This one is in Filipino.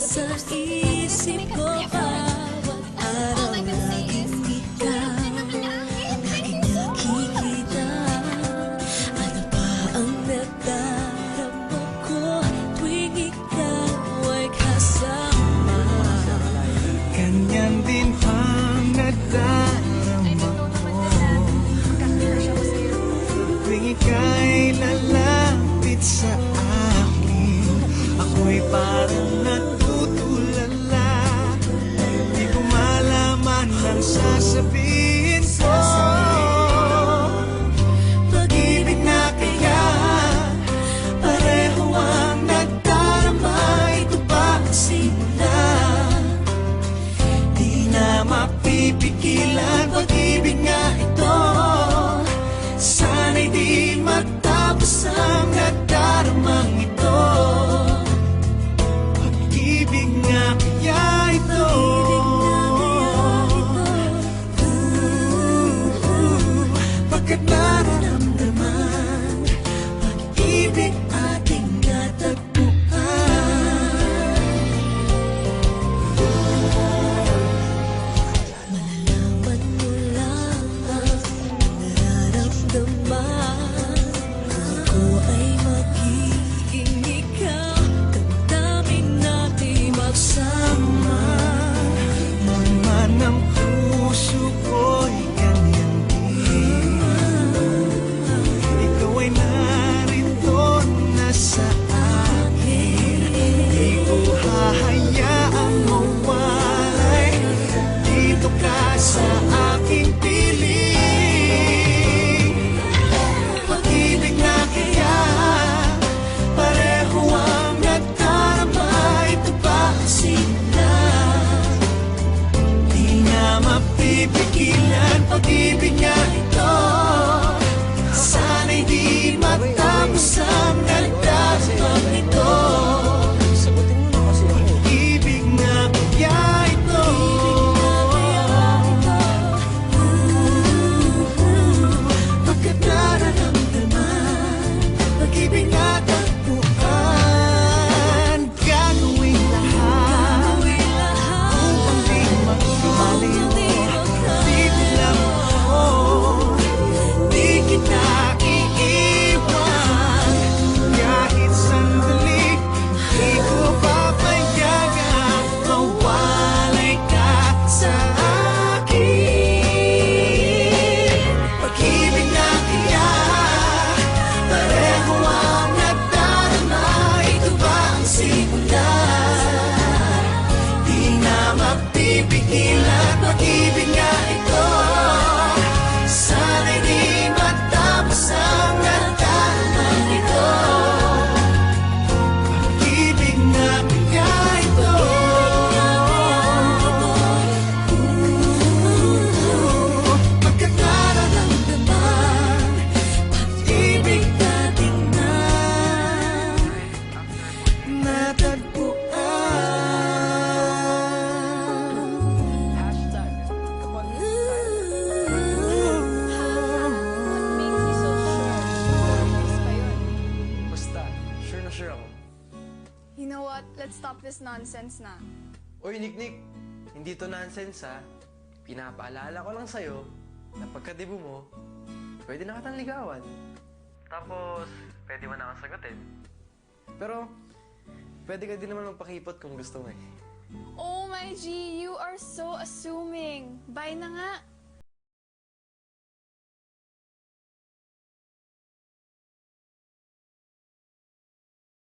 Nasa isip ko bawat araw laging ikaw Laging nakikita. Ano ba ang nagdarama ko? Tuwing ikaw ay kasama. Ganyan din ang nagdarama ko Tuwing ikaw'y lalapit sa akin Ako'y parang I should be dahilan pag-ibig niya Stop this nonsense na. Uy, Niknik! Hindi to nonsense, ha? Pinapaalala ko lang sa'yo na pagkadibo mo, pwede na kitang ligawan. Tapos, pwede mo na akong sagutin. Pero, pwede ka din naman magpakipot kung gusto mo eh. Oh my G, you are so assuming. Bye na nga.